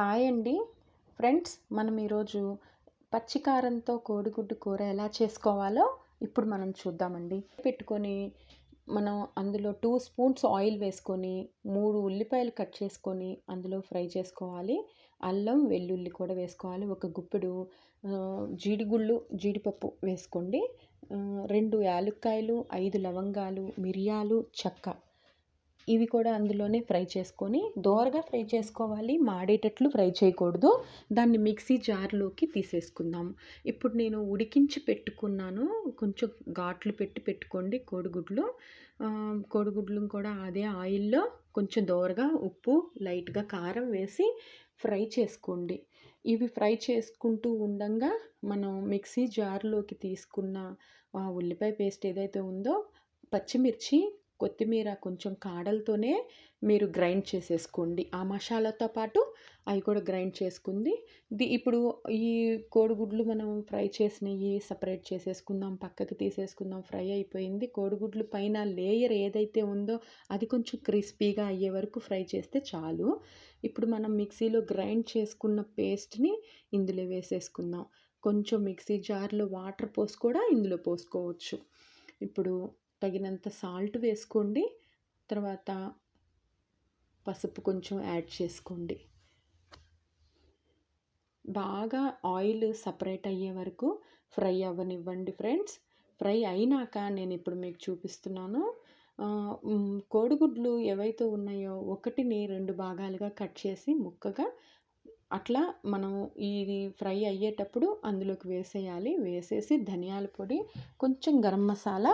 Hi అండి. Friends మనం ఈరోజు పచ్చికారంతో కోడిగుడ్డు కూర ఎలా చేసుకోవాలో ఇప్పుడు మనం చూద్దామండి. పెట్టుకొని మనం అందులో టూ స్పూన్స్ ఆయిల్ వేసుకొని మూడు ఉల్లిపాయలు కట్ చేసుకొని అందులో ఫ్రై చేసుకోవాలి. అల్లం వెల్లుల్లి కూడా వేసుకోవాలి. ఒక గుప్పెడు జీడిగుళ్ళు జీడిపప్పు వేసుకోండి. రెండు యాలుక్కాయలు ఐదు లవంగాలు మిరియాలు చెక్క ఇవి కూడా అందులోనే ఫ్రై చేసుకొని దోరగా ఫ్రై చేసుకోవాలి. మాడేటట్లు ఫ్రై చేయకూడదు. దాన్ని మిక్సీ జార్లోకి తీసేసుకుందాం. ఇప్పుడు నేను ఉడికించి పెట్టుకున్నాను. కొంచెం ఘాట్లు పెట్టి పెట్టుకోండి కోడిగుడ్లు. కోడిగుడ్లు కూడా అదే ఆయిల్లో కొంచెం దోరగా ఉప్పు లైట్గా కారం వేసి ఫ్రై చేసుకోండి. ఇవి ఫ్రై చేసుకుంటూ ఉండంగా మనం మిక్సీ జార్లోకి తీసుకున్న ఉల్లిపాయ పేస్ట్ ఏదైతే ఉందో పచ్చిమిర్చి కొత్తిమీర కొంచెం కాడలతోనే మీరు గ్రైండ్ చేసేసుకోండి. ఆ మసాలాతో పాటు అవి కూడా గ్రైండ్ చేసుకుంది. ది ఇప్పుడు ఈ కోడిగుడ్లు మనం ఫ్రై చేసినవి సపరేట్ చేసేసుకుందాం పక్కకి తీసేసుకుందాం ఫ్రై అయిపోయింది. కోడిగుడ్లు పైన లేయర్ ఏదైతే ఉందో అది కొంచెం క్రిస్పీగా అయ్యే వరకు ఫ్రై చేస్తే చాలు. ఇప్పుడు మనం మిక్సీలో గ్రైండ్ చేసుకున్న పేస్ట్ని ఇందులో వేసేసుకుందాం. కొంచెం మిక్సీ జార్లో వాటర్ పోసి కూడా ఇందులో పోసుకోవచ్చు. ఇప్పుడు తగినంత సాల్ట్ వేసుకోండి. తర్వాత పసుపు కొంచెం యాడ్ చేసుకోండి. బాగా ఆయిల్ సపరేట్ అయ్యే వరకు ఫ్రై అవ్వనివ్వండి ఫ్రెండ్స్. ఫ్రై అయినాక నేను ఇప్పుడు మీకు చూపిస్తున్నాను. కోడిగుడ్లు ఏవైతే ఉన్నాయో ఒకటిని రెండు భాగాలుగా కట్ చేసి ముక్కగా అట్లా మనం ఇది ఫ్రై అయ్యేటప్పుడు అందులోకి వేసేయాలి. వేసేసి ధనియాల పొడి కొంచెం గరం మసాలా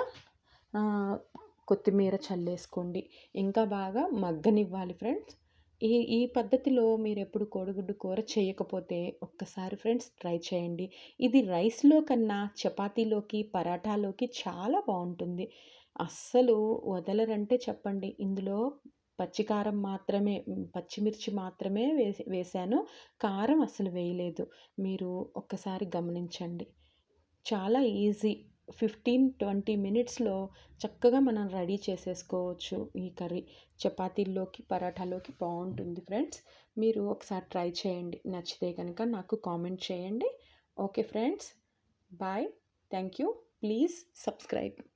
కొత్తిమీర చల్లేసుకోండి. ఇంకా బాగా మగ్గనివ్వాలి ఫ్రెండ్స్. ఈ ఈ పద్ధతిలో మీరు ఎప్పుడు కోడిగుడ్డు కూర చేయకపోతే ఒక్కసారి ఫ్రెండ్స్ ట్రై చేయండి. ఇది రైస్లో కన్నా చపాతీలోకి పరాటాలోకి చాలా బాగుంటుంది. అస్సలు వదలరంటే చెప్పండి. ఇందులో పచ్చికారం మాత్రమే పచ్చిమిర్చి మాత్రమే వేసి వేసాను కారం అసలు వేయలేదు. మీరు ఒక్కసారి గమనించండి. చాలా ఈజీ. ఫిఫ్టీన్ ట్వంటీ మినిట్స్లో చక్కగా మనం రెడీ చేసేసుకోవచ్చు ఈ కర్రీ. చపాతీల్లోకి పరాఠాలోకి బాగుంటుంది ఫ్రెండ్స్. మీరు ఒకసారి ట్రై చేయండి. నచ్చితే కనుక నాకు కామెంట్ చేయండి. Okay friends. Bye. Thank you please subscribe.